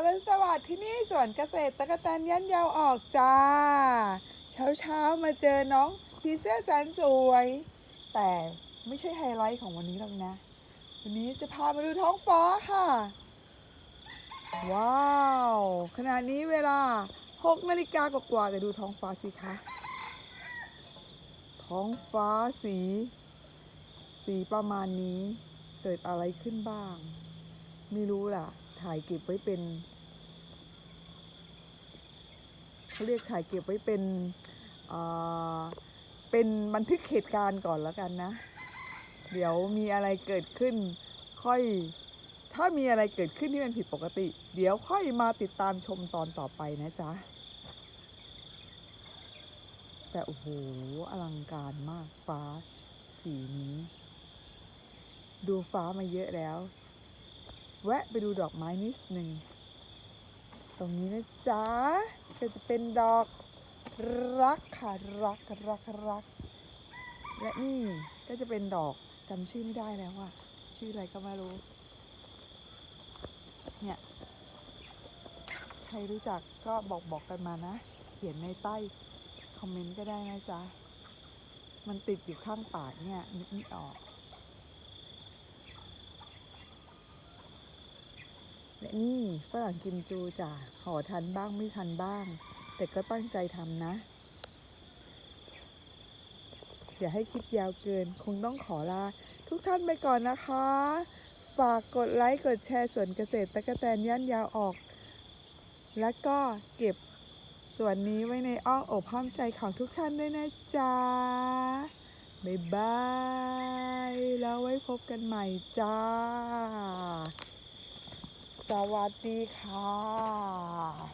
อรุณสวัสดิ์ที่นี่สวนเกษตรตะกะแตนยันยาวออกจ้า เช้าเช้ามาเจอน้องผีเสื้อแสนสวย แต่ไม่ใช่ไฮไลท์ของวันนี้หรอกนะ วันนี้จะพามาดูท้องฟ้าค่ะ ว้าว ขณะนี้เวลา6นาฬิกากว่าๆแต่ดูท้องฟ้าสิคะ ท้องฟ้าสี สีประมาณนี้เกิดอะไรขึ้นบ้าง ไม่รู้ล่ะ ถ่ายเก็บไว้เป็นเขาเรียกถ่ายเก็บไว้เป็นเป็นบันทึกเหตุการณ์ก่อนแล้วกันนะ เดี๋ยวมีอะไรเกิดขึ้น ค่อยถ้ามีอะไรเกิดขึ้นที่มันผิดปกติ เดี๋ยวค่อยมาติดตามชมตอนต่อไปนะจ๊ะ แต่โอ้โหอลังการมากฟ้าสีนี้ ดูฟ้ามาเยอะแล้ว แวะไปดูดอกไม้นิดหนึ่ง ตรงนี้นะจ๊ะก็จะเป็นดอกรักค่ะรักรักรัก และนี่ก็จะเป็นดอกจำชื่อไม่ได้แล้วว่าชื่ออะไรก็ไม่รู้ เนี่ย ใครรู้จักก็บอกบอกกันมานะ เขียนในใต้คอมเมนต์ก็ได้นะจ๊ะ มันติดอยู่ข้างปากเนี่ยนึกไม่ออก และนี่ฝรั่งกิมจูจ้ะห่อทันบ้างไม่ทันบ้าง แต่ก็ตั้งใจทำนะอย่าให้คลิปยาวเกิน คงต้องขอลา ทุกท่านไปก่อนนะคะ ฝากกดไลค์ กดแชร์ส่วนเกษตรตะกะแตนย่านยาวออก แล้วก็เก็บส่วนนี้ไว้ในอ้อมอกห้อมใจของทุกท่านด้วยนะจ๊ะ บ๊ายบาย แล้วไว้พบกันใหม่จ้า วัสดีค่ะ